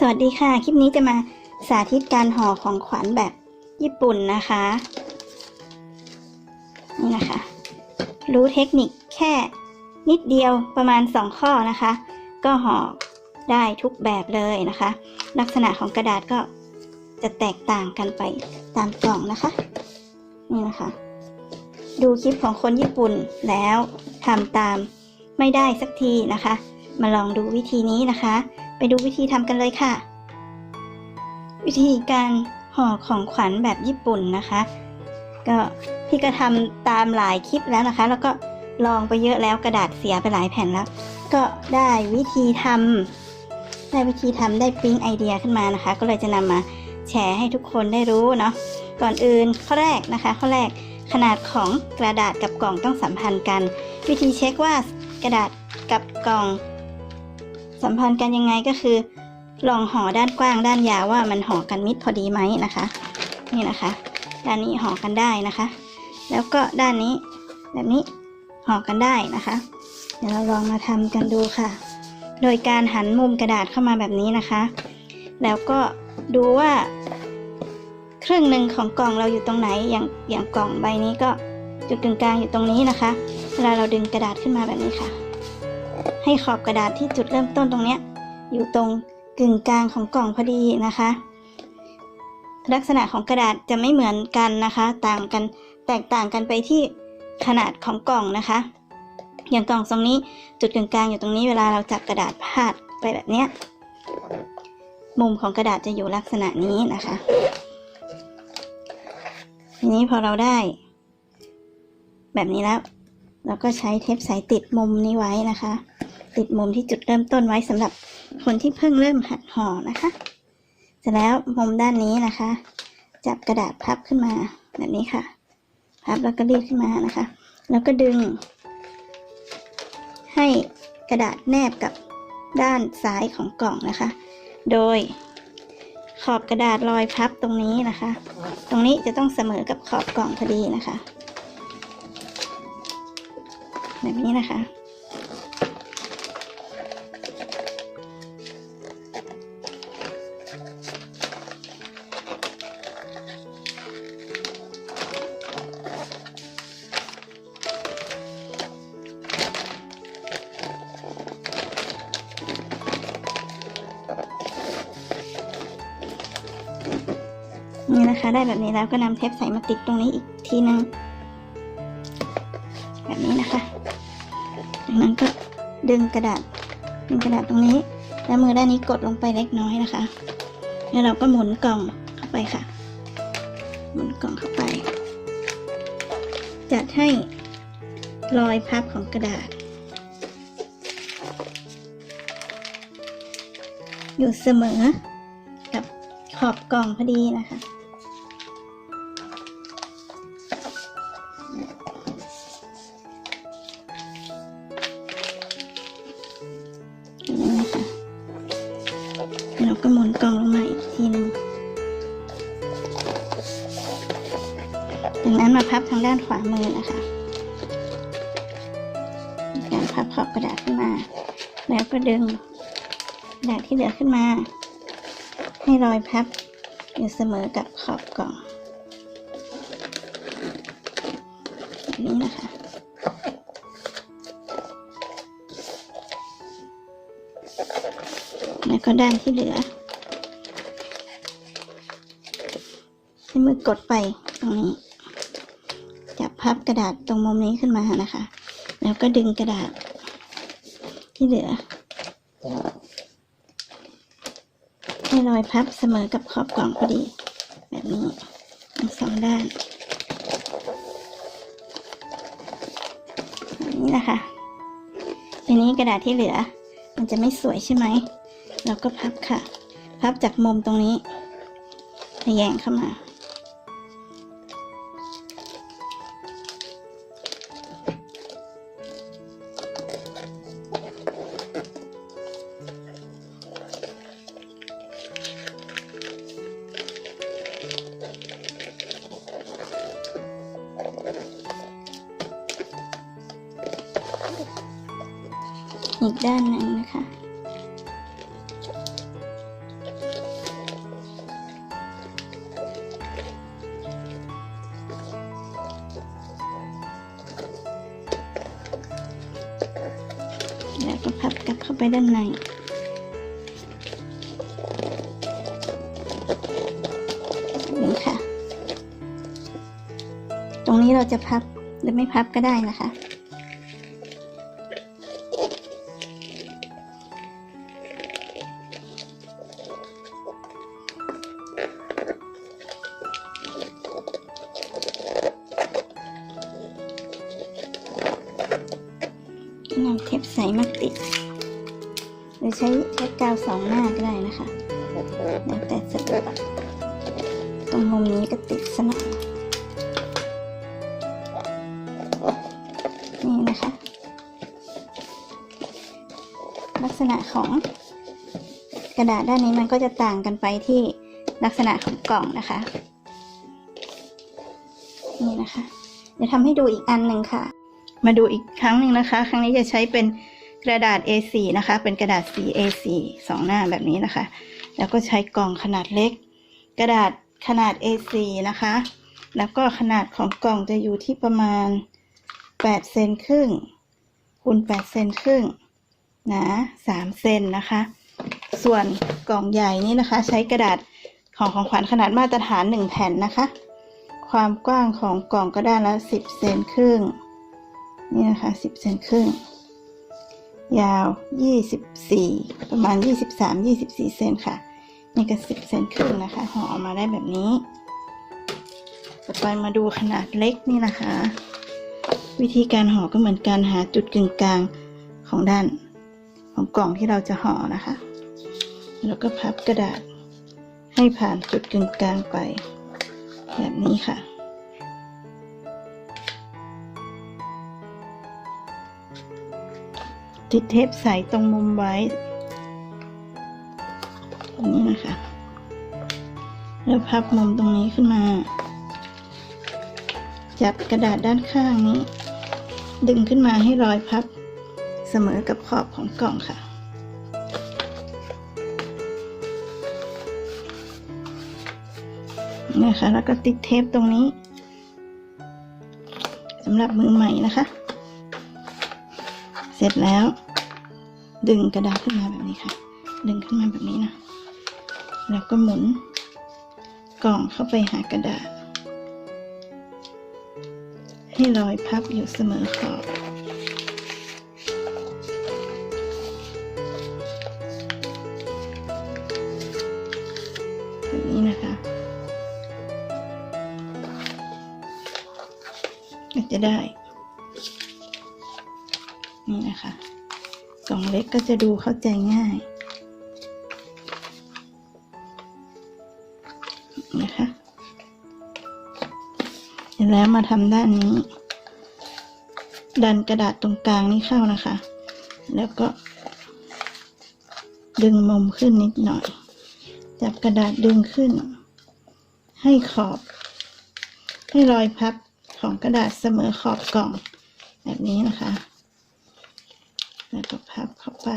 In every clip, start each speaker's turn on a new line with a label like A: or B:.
A: สวัสดีค่ะ คลิปนี้จะมาสาธิตการห่อของขวัญแบบญี่ปุ่นนะคะ นี่นะคะ รู้เทคนิคแค่นิดเดียวประมาณ 2 ข้อนะคะ ก็ห่อได้ทุกแบบเลยนะคะ ลักษณะของกระดาษก็จะแตกต่างกันไปตามกล่องนะคะ นี่นะคะ ดูคลิปของคนญี่ปุ่นแล้วทำตามไม่ได้สักทีนะคะ มาลองดูวิธีนี้นะคะ ไปดูวิธีทำกันเลยค่ะ วิธีการห่อของขวัญแบบญี่ปุ่นนะคะ ก็พี่ก็ทำตามหลายคลิปแล้วนะคะ แล้วก็ลองไปเยอะแล้วกระดาษเสียไปหลายแผ่นแล้ว ก็ได้วิธีทำได้วิธีทำได้ปิ๊งไอเดียขึ้นมานะคะ ก็เลยจะนำมาแชร์ให้ทุกคนได้รู้เนาะก่อนอื่นข้อแรกนะคะข้อแรกขนาดของกระดาษกับกล่องต้องสัมพันธ์กัน วิธีเช็คว่ากระดาษกับกล่อง สัมพันธ์กันยังไงก็คือ ลองห่อด้านกว้างด้านยาวว่ามันห่อกันมิดพอดีไหมนะคะ นี่นะคะ ด้านนี้ห่อกันได้นะคะ แล้วก็ด้านนี้แบบนี้ห่อกันได้นะคะ เดี๋ยวเราลองมาทำกันดูค่ะ โดยการหันมุมกระดาษเข้ามาแบบนี้นะคะ แล้วก็ดูว่า ครึ่งหนึ่งของกล่องเราอยู่ตรงไหนอย่างอย่างกล่องใบนี้ก็จุดกึ่งกลางอยู่ตรงนี้นะคะ เวลาเราดึงกระดาษขึ้นมาแบบนี้ค่ะ ให้ขอบกระดาษที่จุดเริ่มต้นตรงเนี้ยอยู่ตรงกึ่งกลางของกล่องพอดีนะคะ ลักษณะของกระดาษจะไม่เหมือนกันนะคะ ต่างกันแตกต่างกันไปที่ขนาดของกล่องนะคะ อย่างกล่องทรงนี้จุดกึ่งกลางอยู่ตรงนี้เวลาเราจับกระดาษพาดไปแบบเนี้ยมุมของกระดาษจะอยู่ลักษณะนี้นะคะทีนี้พอเราได้ แบบนี้แล้ว เราก็ใช้เทปใสติดมุมนี้ไว้นะคะ ติดมุมที่จุดเริ่มต้นไว้สำหรับคนที่เพิ่งเริ่มหัดห่อนะคะ เสร็จแล้วมุมด้านนี้นะคะ จับกระดาษพับขึ้นมาแบบนี้ค่ะ พับแล้วก็รีดขึ้นมานะคะ แล้วก็ดึง ให้กระดาษแนบกับด้านซ้ายของกล่องนะคะ โดยขอบกระดาษรอยพับตรงนี้นะคะ ตรงนี้จะต้องเสมอกับขอบกล่องพอดีนะคะ แบบนี้นะคะ ได้แบบนี้แล้วก็นำเทปใสมาติดตรงนี้อีกทีนึง แบบนี้นะคะ จากนั้นก็ดึงกระดาษ ดึงกระดาษตรงนี้ แล้วมือด้านนี้กดลงไปเล็กน้อยนะคะ แล้วเราก็หมุนกล่องเข้าไปค่ะ หมุนกล่องเข้าไป จัดให้รอยพับของกระดาษ อยู่เสมอกับขอบกล่องพอดีนะคะ จากนั้นมาพับทางด้านขวามือนะคะการพับขอบกระดาษขึ้นมา แล้วก็ดึงกระดาษที่เหลือขึ้นมา ให้รอยพับอยู่เสมอกับขอบกล่องแบบนี้นะคะแล้วก็ด้านที่เหลือใช้มือกดไปตรงนี้ พับกระดาษตรงมุมนี้ขึ้นมานะคะ แล้วก็ดึงกระดาษที่เหลือให้รอยพับเสมอกับขอบกล่องพอดี แบบนี้ทั้งสองด้านนี้นะคะทีนี้กระดาษที่เหลือ มันจะไม่สวยใช่ไหม เราก็พับค่ะ พับจากมุมตรงนี้ทะแยงเข้ามา อีกด้านหนึ่งนะคะแล้วก็พับกลับเข้าไปด้านในนี่ค่ะ ตรงนี้เราจะพับหรือไม่พับก็ได้นะคะ หรือใช้เทปกาวสองหน้าก็ได้นะคะแล้วแต่สะดวกตรงมุมนี้ก็ติดสนอยนี่นะคะ ลักษณะของกระดาษด้านนี้มันก็จะต่างกันไปที่ลักษณะของกล่องนะคะ นี่นะคะ เดี๋ยวทำให้ดูอีกอันหนึ่งค่ะ มาดูอีกครั้งหนึ่งนะคะ ครั้งนี้จะใช้เป็น กระดาษ A4 นะคะ เป็นกระดาษสี A4 สองหน้าแบบนี้นะคะ แล้วก็ใช้กล่องขนาดเล็ก กระดาษขนาด A4 นะคะ แล้วก็ขนาดของกล่องจะอยู่ที่ประมาณ8เซนครึ่งคูณ8เซนครึ่งหนา3เซนนะคะ ส่วนกล่องใหญ่นี้นะคะ ใช้กระดาษของของขวัญขนาดมาตรฐาน 1 แผ่นนะคะ ความกว้างของกล่องก็ได้ละ 10 เซนครึ่งนี่นะคะสิบเซนครึ่ง ยาวยี่สิบสี่ประมาณยี่สิบสามยี่สิบสี่เซนค่ะ นี่ก็สิบเซนครึ่งนะคะ ห่อออกมาได้แบบนี้ ต่อไปมาดูขนาดเล็กนี่นะคะ วิธีการห่อก็เหมือนการหาจุดกึ่งกลางของด้านของกล่องที่เราจะห่อนะคะ แล้วก็พับกระดาษให้ผ่านจุดกึ่งกลางไป แบบนี้ค่ะ ติดเทปใสตรงมุมไว้อย่างนี้นะคะ แล้วพับมุมตรงนี้ขึ้นมา จับกระดาษด้านข้างนี้ ดึงขึ้นมาให้รอยพับเสมอกับขอบของกล่องค่ะนะคะแล้วก็ติดเทปตรงนี้สำหรับมือใหม่นะคะ เสร็จแล้ว ดึงกระดาษขึ้นมาแบบนี้ค่ะ ดึงขึ้นมาแบบนี้นะ แล้วก็หมุนกล่องเข้าไปหากระดาษ ให้รอยพับอยู่เสมอขอบแบบนี้นะคะก็จะได้ เล็กก็จะดูเข้าใจง่ายนะคะแล้วมาทำด้านนี้ ดันกระดาษตรงกลางนี้เข้านะคะ แล้วก็ ดึงมุมขึ้นนิดหน่อย จับกระดาษดึงขึ้น ให้ขอบ ให้รอยพับของกระดาษเสมอขอบกล่อง แบบนี้นะคะ แล้วก็พับเข้าไป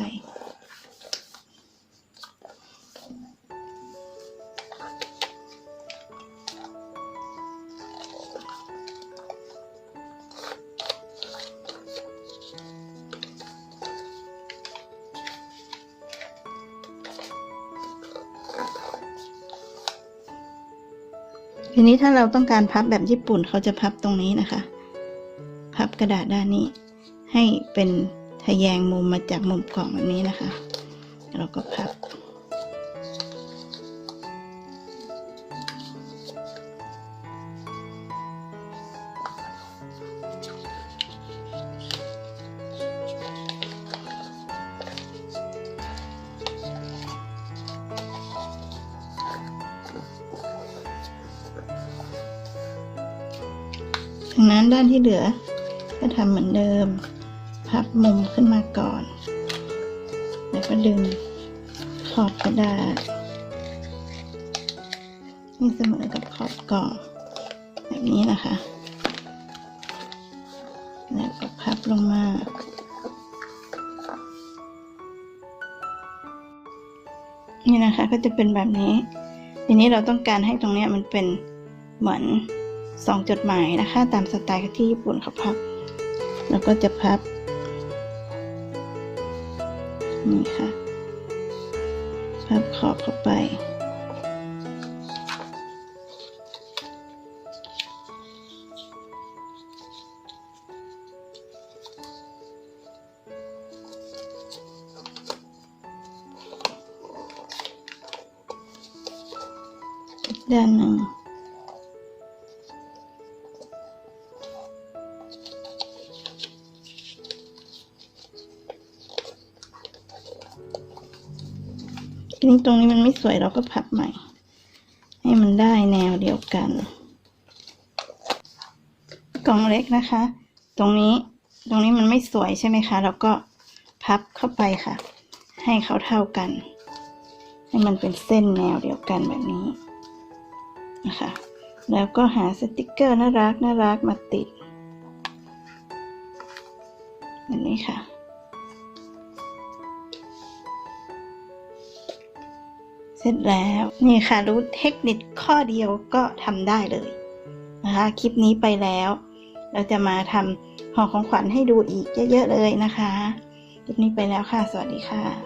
A: ทีนี้ถ้าเราต้องการพับแบบญี่ปุ่นเขาจะพับตรงนี้นะคะ พับกระดาษด้านนี้ให้เป็นะแยงมุมมาจากมุมกล่องแบบนี้นะคะ เราก็พับ จากนั้นด้านที่เหลือก็ทำเหมือนเดิม พับมุมขึ้นมาก่อน แล้วก็ดึงขอบกระดาษให้เสมอกับขอบกล่องแบบนี้นะคะ แล้วก็พับลงมานี่นะคะก็จะเป็นแบบนี้ ทีนี้เราต้องการให้ตรงเนี้ยมันเป็นเหมือนสองจดหมายนะคะ ตามสไตล์ที่ญี่ปุ่นเขาพับ แล้วก็จะพับ นี่ค่ะพับขอบเข้าไป ด้านหนึ่ง นี้ตรงนี้มันไม่สวยเราก็พับใหม่ ให้มันได้แนวเดียวกัน กล่องเล็กนะคะ ตรงนี้ตรงนี้มันไม่สวยใช่ไหมคะเราก็พับเข้าไปค่ะ ให้เขาเท่ากัน ให้มันเป็นเส้นแนวเดียวกันแบบนี้นะคะ แล้วก็หาสติกเกอร์น่ารักน่ารักมาติดแบบนี้ค่ะ เสร็จแล้วนี่ค่ะรู้เทคนิคข้อเดียวก็ทำได้เลยนะคะคลิปนี้ไปแล้ว เราจะมาทำห่อของขวัญให้ดูอีกเยอะๆเลยนะคะ คลิปนี้ไปแล้วค่ะ สวัสดีค่ะ